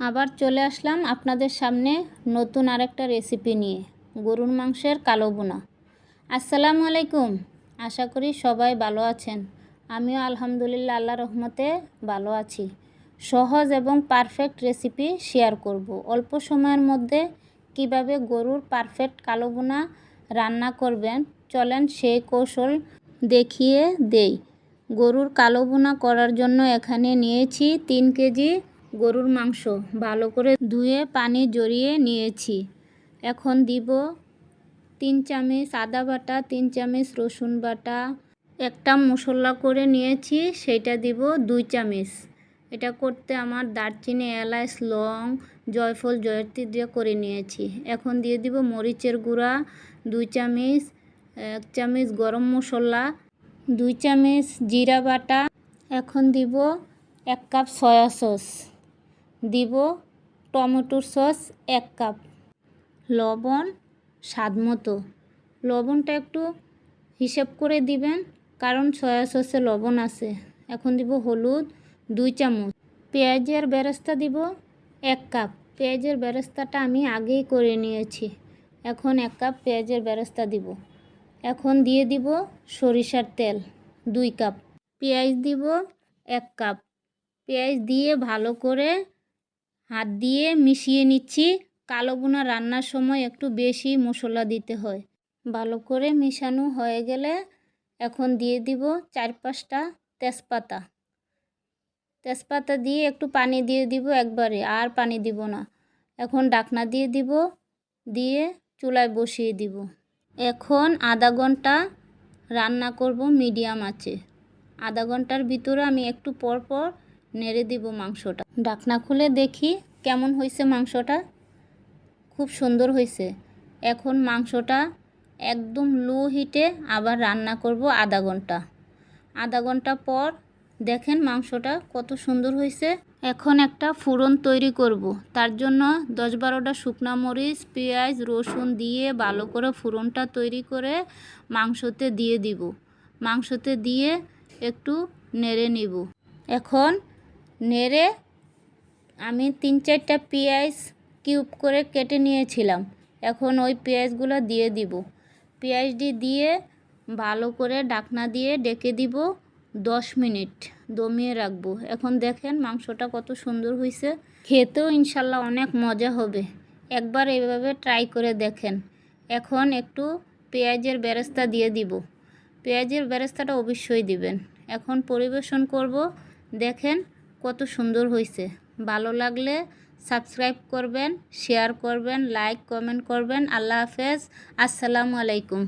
আবার চলে আসলাম আপনাদের সামনে নতুন আরেকটা রেসিপি নিয়ে, গরুর মাংসের কালো বোনা আসসালামু আলাইকুম, আশা করি সবাই ভালো আছেন। আমিও আলহামদুলিল্লাহ আল্লাহ রহমতে ভালো আছি। সহজ এবং পারফেক্ট রেসিপি শেয়ার করব। অল্প সময়ের মধ্যে কীভাবে গরুর পারফেক্ট কালো বোনা রান্না করবেন, চলেন সেই কৌশল দেখিয়ে দেই। গরুর কালো বোনা করার জন্য এখানে নিয়েছি তিন কেজি গরুর মাংস ভালো করে ধুয়ে পানি জড়িয়ে নিয়েছি। এখন দিব তিন চামচ আদা বাটা, তিন চামচ রসুন বাটা, একটা মশলা করে নিয়েছি, সেটা দিব দুই চামচ। এটা করতে আমার দারচিনি, এলাচ, লং, জয়ফল, জয়ত্রী দিয়ে করে নিয়েছি। এখন দিয়ে দিব মরিচের গুঁড়া, দুই চামচ, এক চামচ গরম মশলা, দুই চামচ জিরা বাটা। এখন দিব এক কাপ সয়া সস। দিব টমেটোর সস এক কাপ। লবণ স্বাদ মতো। লবণটা একটু হিসেব করে দিবেন, কারণ সয়া সসে লবণ আছে। এখন দিব হলুদ দুই চামচ। পেঁয়াজের বেরেস্তা দিব এক কাপ। পেঁয়াজের বেরেস্তাটা আমি আগেই করে নিয়েছি। এখন এক কাপ পেঁয়াজের বেরেস্তা দিব। এখন দিয়ে দিব সরিষার তেল দুই কাপ। পেঁয়াজ দিব এক কাপ। পেঁয়াজ দিয়ে ভালো করে হাত দিয়ে মিশিয়ে নিচ্ছি। কালো বোনা রান্নার সময় একটু বেশি মশলা দিতে হয়। ভালো করে মিশানো হয়ে গেলে এখন দিয়ে দিব চার পাঁচটা তেজপাতা। তেজপাতা দিয়ে একটু পানি দিয়ে দিব একবারে, আর পানি দিব না। এখন ডাকনা দিয়ে দিব, দিয়ে চুলায় বসিয়ে দিব। এখন আধা ঘণ্টা রান্না করব মিডিয়াম আছে আধা ঘণ্টার ভিতরে আমি একটু পর পর নেড়ে দিব মাংসটা। ডাকনা খুলে দেখি কেমন হয়েছে মাংসটা। খুব সুন্দর হয়েছে এখন মাংসটা একদম লো হিটে আবার রান্না করব আধা ঘণ্টা। আধা ঘণ্টা পর দেখেন মাংসটা কত সুন্দর হয়েছে এখন একটা ফুরন তৈরি করব। তার জন্য দশ বারোটা শুকনো মরিচ, পেঁয়াজ, রসুন দিয়ে ভালো করে ফুরনটা তৈরি করে মাংসতে দিয়ে দিব। মাংসতে দিয়ে একটু নেড়ে নিব। এখন নেড়ে আমি তিন চারটা পেঁয়াজ কিউব করে কেটে নিয়েছিলাম। এখন ওই পেঁয়াজগুলো দিয়ে দিব। পেঁয়াজটি দিয়ে ভালো করে ডাকনা দিয়ে ডেকে দিব। দশ মিনিট দমিয়ে রাখব। এখন দেখেন মাংসটা কত সুন্দর হয়েছে খেতেও ইনশাল্লাহ অনেক মজা হবে। একবার এইভাবে ট্রাই করে দেখেন। এখন একটু পেঁয়াজের বেরেস্তা দিয়ে দিব। পেঁয়াজের বেরেস্তাটা অবশ্যই দিবেন। এখন পরিবেশন করব। দেখেন কত সুন্দর হয়েছে ভালো লাগলে সাবস্ক্রাইব করবেন শেয়ার করবেন লাইক কমেন্ট করবেন। আল্লাহ হাফেজ। আসসালামু আলাইকুম।